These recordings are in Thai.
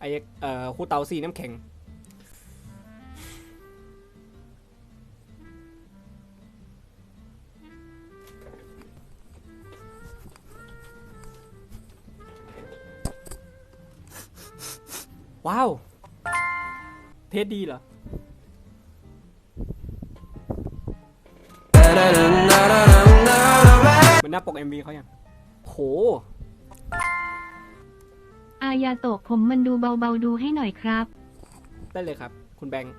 ไอเอ่อคู่เตาสีน้ำแข็ง ว้าว เทสดีเหรอมันหน้าปก MV เขาอยังโหายาโตะผมมันดูเบาๆดูให้หน่อยครับ ได้เลยครับ คุณแบงค์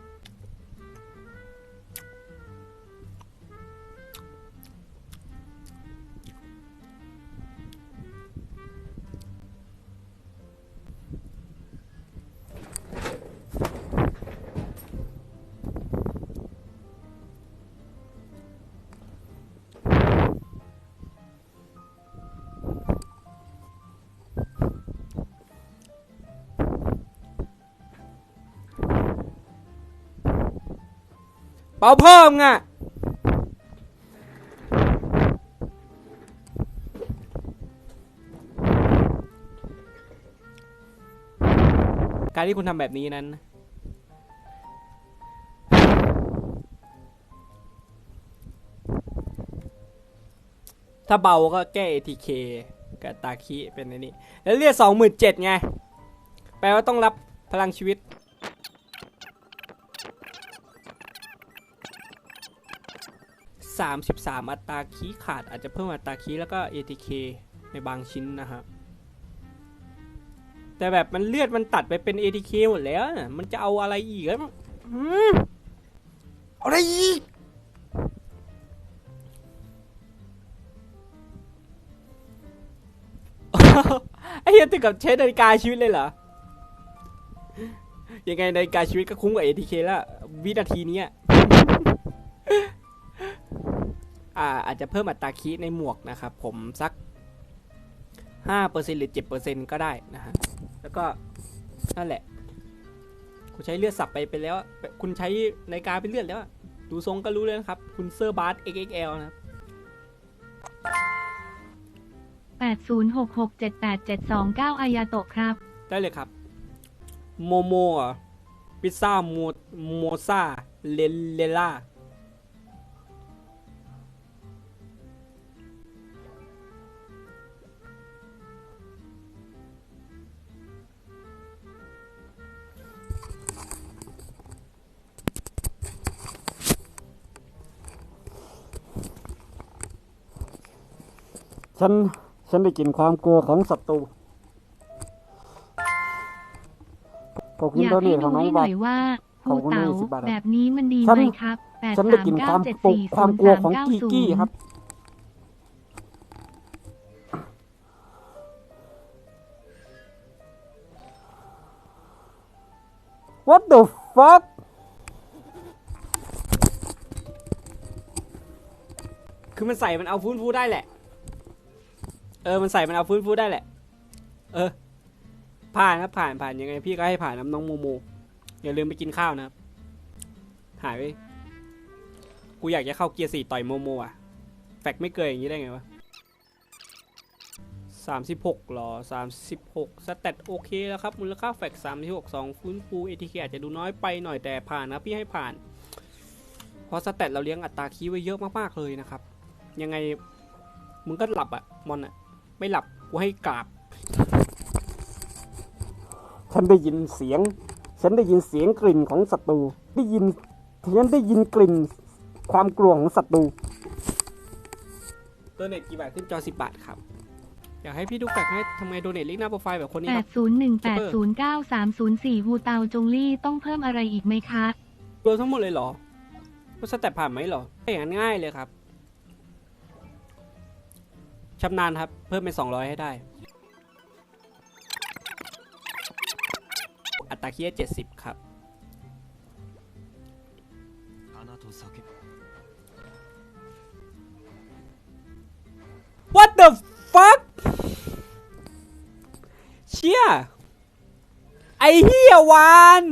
เป่าเพิ่มอะการที่คุณทำแบบนี้นั้น ถ้าเบาก็แก้ ATK กับตาคิเป็นไอ้นี่ แล้วเรียกสองหมื่นเจ็ดไง แปลว่าต้องรับพลังชีวิต 33 อัตราคีย์ขาดอาจจะเพิ่มอัตราคีย์แล้วก็ ATK ในบางชิ้นนะครับแต่แบบมันเลือดมันตัดไปเป็น ATK หมดแล้วนะมันจะเอาอะไรอีกอะหืมเอะไรอีกไอ้เหี้ยถึงกับใช้นาฬิกาชีวิตเลยเหรอ ยังไงนาฬิกาชีวิตก็คุ้มกว่า ATK แล้ววินาทีนี้ อ่าอาจจะเพิ่มอัตราคีย์ในหมวกนะครับ ผมสัก 5%หรือ 7%ก็ได้นะฮะ แล้วก็นั่นแหละ คุณใช้เลือดสับไปไปแล้ว คุณใช้นาฬิกาเป็นเลือดแล้วอะดูทรงก็รู้เลยนะครับ คุณเซอร์บาร์ XXL นะครับ8066787729อายาโตะครับ ได้เลยครับ โมโมอะพิซซ่าโมโมซาเลเลล่า ฉัน ฉันได้กลิ่นความกลัวของศัตรูขอบคุณอยากโดให้เนทขดูองน้องให้หบัน่ต อยว่าขอบภูคุณเต๋า20บาทครับแบบนี้มันดีฉัน ไหมครับฉันได้กลิ่นความปกความกลัวของกีกี้ครับ What the fuck คือมันใส่มันเอาฟื้นฟูได้แหละเออมันใส่มันเอาฟื้นฟูได้แหละ เออ ผ่านครับผ่านผ่านยังไงพี่ก็ให้ผ่านน้ำน้องโมโมอย่าลืมไปกินข้าวนะครับ หายไปกูอยากจะเข้าเกียร์สี่ต่อยโมโมอะ แฟกไม่เกินอย่างนี้ได้ไงวะสามสิบหกหรอสามสิบหกสเตตโอเคแล้วครับ มูลค่าแฟกสามสิบหกสองฟื้นฟูเอทีเคอาจจะดูน้อยไปหน่อยแต่ผ่านนะพี่ให้ผ่าน เพราะสเตตเราเลี้ยงอัตราคีย์ไว้เยอะมากๆเลยนะครับ ยังไงมึงก็หลับอะมอนอะ ไม่หลับกูให้กราบ ฉันได้ยินเสียง ฉันได้ยินเสียงกลิ่นของศัตรู ได้ยินฉันได้ยินกลิ่นความกลัวของศัตรูโดเนทกี่บาทขึ้นจอ10บาทครับ อยากให้พี่ดูแฟกให้ทำไงโดเนทลิงก์หน้าโปรไฟล์แบบคนนี้ครับ8018093304ฮูเตาจงลี่ต้องเพิ่มอะไรอีกไหมคะ รวมทั้งหมดเลยเหรอว่าสเต็ปผ่านไหมเหรออย่างนั้นง่ายเลยครับ ชำนาญครับ เพิ่มเป็น 200 ให้ได้ อัตราเคีย์เจ็ดสิบครับ What the fuck เชี่ย ไอเฮียวาน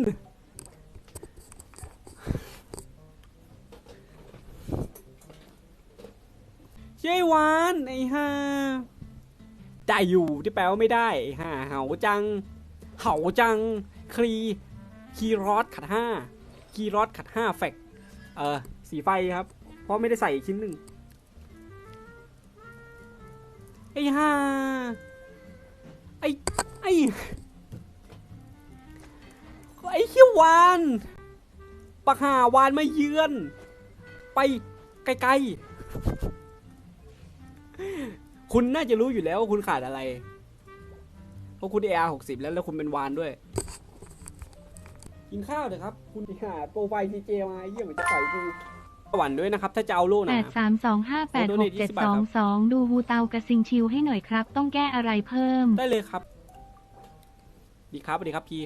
เชี่ยวานไอห่าได้อยู่ที่แปลว่าไม่ได้ไอ้ห่าเหาจัง เหาจัง ครี คีรอสขัดห้าคีรอสขัดห้าแฟกเออสีไฟครับ เพราะไม่ได้ใส่ชิ้นหนึ่งไอ้ห่าไอ้ไอ้ไอ้เขี้ยววานปะหาวานมาเยือน ไปไกลๆ คุณน่าจะรู้อยู่แล้วว่าคุณขาดอะไร เพราะคุณเออาหกสิบแล้วแล้วคุณเป็นวานด้วย กินข้าวเถอะครับ คุณหาโปรไฟล์ซีเจมาเยี่ยมเหมือนจะต่อยกูหวั่นด้วยนะครับ ถ้าจะเอาลูกแปนะดสามสองห้าแปดหกเจ็ดสองสองดูวูเตากระซิงชิวให้หน่อยครับ ต้องแก้อะไรเพิ่ม ได้เลยครับ ดีครับสวัสดีครับพี่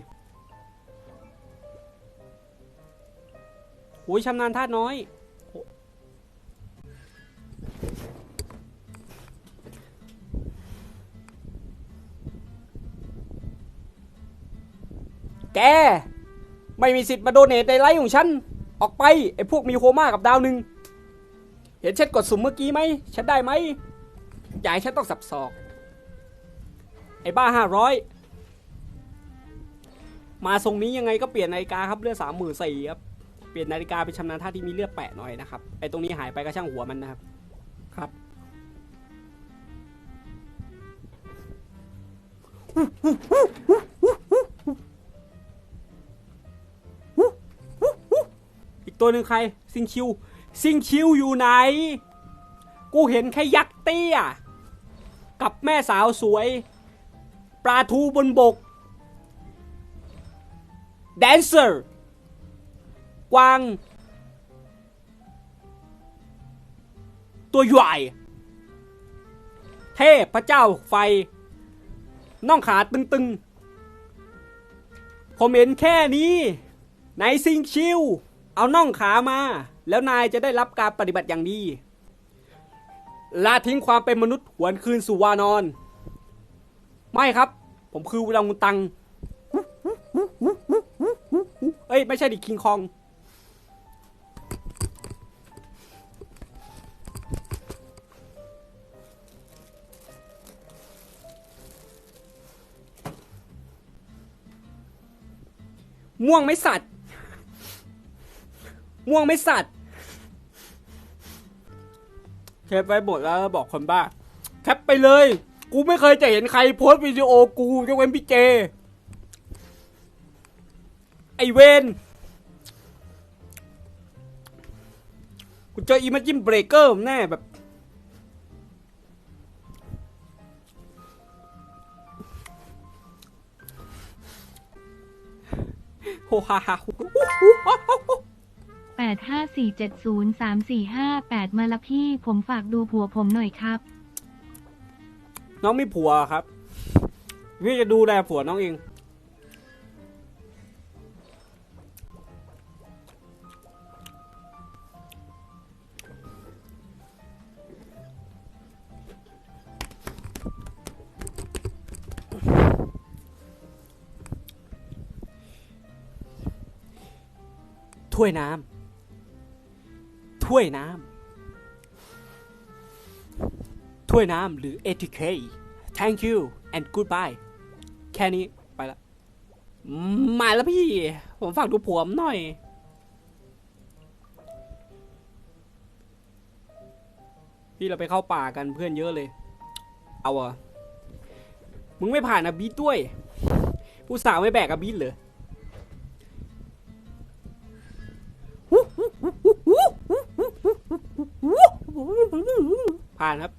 โอ้ยชำนาญธาตุน้อย ก ไม่มีสิทธิ์มาโดเนทในไลฟ์ของฉัน ออกไป ไอ้พวกมีโคม่ากับดาวหนึ่ง เห็นฉันกดสุ่มเมื่อกี้ไหม ฉันได้ไหมอย่าให้ฉันต้องสับสอก ไอ้บ้าห้าร้อยมาทรงนี้ยังไงก็เปลี่ยนนาฬิกาครับเลือดสามหมื่นสี่ครับเปลี่ยนนาฬิกาเป็นชำนาญท่าที่มีเลือดแปะหน่อยนะครับไอ้ตรงนี้หายไปก็ช่างหัวมันนะครับครับ ตัวหนึ่งใครซิงคิวซิงคิวอยู่ไหน กูเห็นแค่ยักษ์เตี้ย กับแม่สาวสวย ปลาทูบนบกแดนเซอร์ กวาง ตัวใหญ่เทพพระเจ้าไฟ น่องขาตึงๆ ผมเห็นแค่นี้ ในซิงชิว เอาน่องขามา แล้วนายจะได้รับการปฏิบัติอย่างดีละทิ้งความเป็นมนุษย์หวนคืนสู่วานอน ไม่ครับ ผมคือวลังุตังเอ้ย ไม่ใช่ดิคิงคองม่วงไม่สัตว์ ม่วงไม่สัตว์แคปไว้หมดแล้วบอกคนบ้า แคปไปเลย กูไม่เคยจะเห็นใครโพสต์วิดีโอกูยกเว้นพี่เจ ไอเวนกูเจออีมาจิมเบรกเกอร์แน่แบบโฮฮาฮาฮู ฮูฮูฮูฮูแปดห้าสี่เจ็ดศูนย์สามสี่ห้าแปดมาละพี่ผมฝากดูผัวผมหน่อยครับ น้องมีผัวครับ พี่จะดูแลผัวน้องเอง ถ้วยน้ำ ถ้วยน้ำถ้วยน้ำหรือ ATK thank you and goodbye แค่นี้ไปละมาแล้วพี่ ผมฝากดูผัวมหน่อย พี่เราไปเข้าป่ากันเพื่อนเยอะเลย เอาอะมึงไม่ผ่านอะบีด้วย ผู้สาวไม่แบกอะบีทเหรอ ผ่านครับ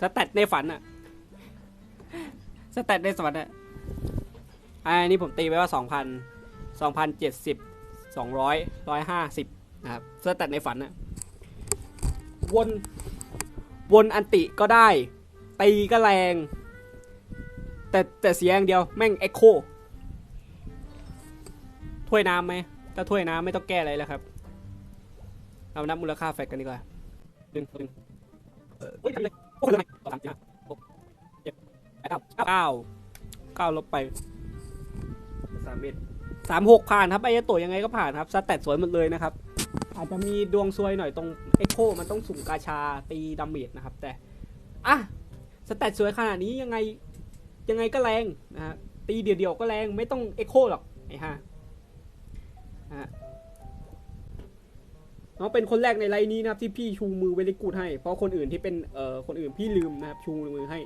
สแตทในฝันอะสแตทในฝันอะอันนี้ผมตีไว้ว่าสองพันสองพันเจ็ดสิบสองร้อยร้อยห้าสิบนะครับสแตทในฝันอะวนวนอันติก็ได้ ตีก็แรง แต่แต่เสียงเดียวแม่งเอ็กโคถ้วยน้ำไหมถ้าถ้วยน้ำไม่ต้องแก้อะไรแล้วครับ เรานับมูลค่าแฟกกันดีกว่าดึงดึงเฮ้ยทำเลยโอ้ยทำไมสองสามสี่ห้าหกเจ็ดแปดเก้าเก้าเก้าลบไปสามเอ็ดสามหกผ่านครับไอ้ตัวยังไงก็ผ่านครับสแตทสวยหมดเลยนะครับ อาจจะมีดวงซวยหน่อยตรงเอ็กโคมันต้องสุ่มกาชาตีดาเมจนะครับ แต่อะสแตทสวยขนาดนี้ยังไงยังไงก็แรงนะฮะตีเดียวๆก็แรงไม่ต้องเอ็กโคหรอกไอ้ห่านะฮะ น้องเป็นคนแรกในไลน์นี้นะครับที่พี่ชูมือเวลิกูดให้ เพราะคนอื่นที่เป็นเอ่อคนอื่นพี่ลืมนะครับชูมือให้